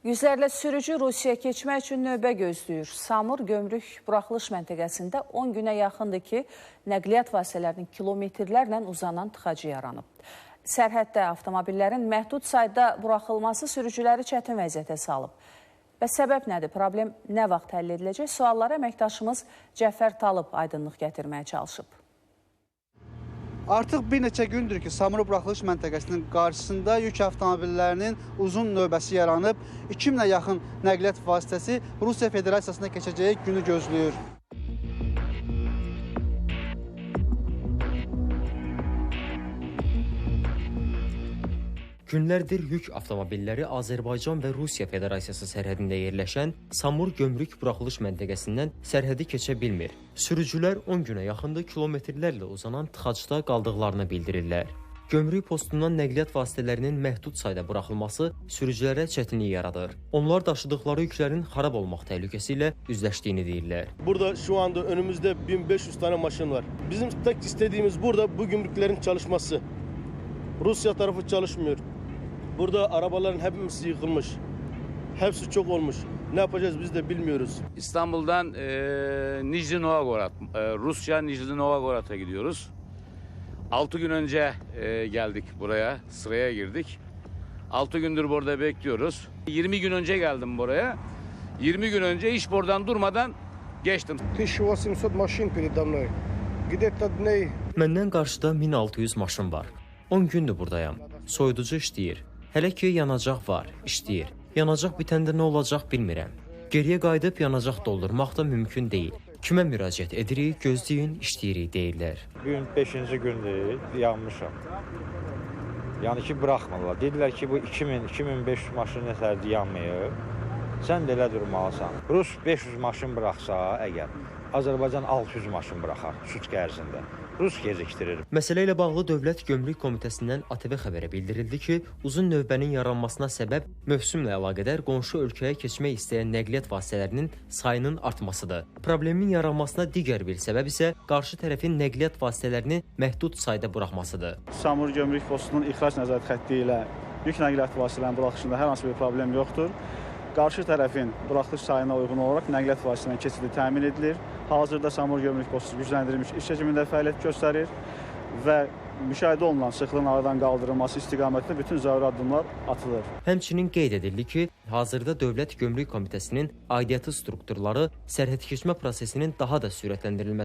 Yüzlərlə sürücü Rusiyaya keçmək üçün növbə gözləyir. Samur gömrük buraxılış məntəqəsində 10 günə yaxındır ki, nəqliyyat vasitələrinin kilometrlərlə uzanan tıxacı yaranıb. Sərhəddə avtomobillərin məhdud sayda buraxılması sürücüləri çətin vəziyyətə salıb. Bəs səbəb nədir? Problem nə vaxt həll ediləcək? Suallara əməkdaşımız Cəfər Talıb aydınlıq gətirməyə çalışıb. Artıq bir neçə gündür ki, Samura buraxılış məntəqəsinin qarşısında yük avtomobillərinin uzun növbəsi yaranıb. 2000-ə yaxın nəqliyyat vasitəsi Rusiya Federasiyasına keçəcəyi günü gözləyir. Günlərdir yük avtomobilləri Azərbaycan və Rusiya Federasiyası sərhədində yerləşən Samur gömrük buraxılış məntəqəsindən sərhədi keçə bilmir. Sürücülər 10 günə yaxında kilometrlərlə uzanan tıxacda qaldıqlarını bildirirlər. Gömrük postundan nəqliyyat vasitələrinin məhdud sayda buraxılması sürücülərə çətinlik yaradır. Onlar daşıdıqları yüklərin xarab olmaq təhlükəsi ilə üzləşdiyini deyirlər. Burada şu anda önümüzde 1500 tane maşın var. Bizim tek istediğimiz burada bu gümrüklerin çalışması. Rusya tarafı çalışmıyor. Burada arabaların hepsi yıkılmış. Hepsi çok olmuş. Ne yapacağız biz de bilmiyoruz. İstanbul'dan e, Nijni Novgorod, e, Rusya Nijni Novgorod'a gidiyoruz. 6 gün önce e, geldik buraya, sıraya girdik. 6 gündür burada bekliyoruz. 20 gün önce geldim buraya. 20 gün önce hiç buradan durmadan geçtim. 1800 машин передо мной. Где-то дней Məndən qarşıda 1600 maşın var. 10 gündür burdayam. Soyuducu işləyir. Hələ ki yanacaq var, işləyir. Yanacaq bitəndə nə olacaq bilmirəm. Geriyə qayıdıb yanacaq doldurmaq da mümkün deyil. Kimə müraciət edirik, gözləyin, işləyirik deyirlər. Gün 5-ci gündür yanmışam. Yəni ki, buraxmırlar. Dedilər ki, bu 2000, 2500 maşın nəsərdir yanmayıb. Sən də elə durmalısan. Rus 500 maşın buraxsa əgər, Azərbaycan 600 maşın buraxar sutq ərzində. Rus gecikdirir. Məsələ ilə bağlı Dövlət Gömrük Komitəsindən ATV xəbərə bildirildi ki, uzun növbənin yaranmasına səbəb mövsümlə əlaqədar qonşu ölkəyə keçmək istəyən nəqliyyat vasitələrinin sayının artmasıdır. Problemin yaranmasına digər bir səbəb isə qarşı tərəfin nəqliyyat vasitələrini məhdud sayda buraxmasıdır. Samur gömrük postunun ixrac nəzarət xətti ilə yük nəqliyyat vasitələrinin buraxılışında hər hansı bir problem yoxdur. Qarşı tərəfin buraxılış sayına uyğun olaraq nəqliyyat vasitələrinin keçidi təmin edilir. Hazırda Samur gömrük postu gücləndirilmiş iş rejimində fəaliyyət göstərir və müşahidə olunan sıxlığın aradan qaldırılması istiqamətində bütün zəruri addımlar atılır. Həmçinin qeyd edildi ki, hazırda Dövlət Gömrük Komitəsinin aidiyyatı strukturları sərhəd keçmə prosesinin daha da sürətləndirilməsi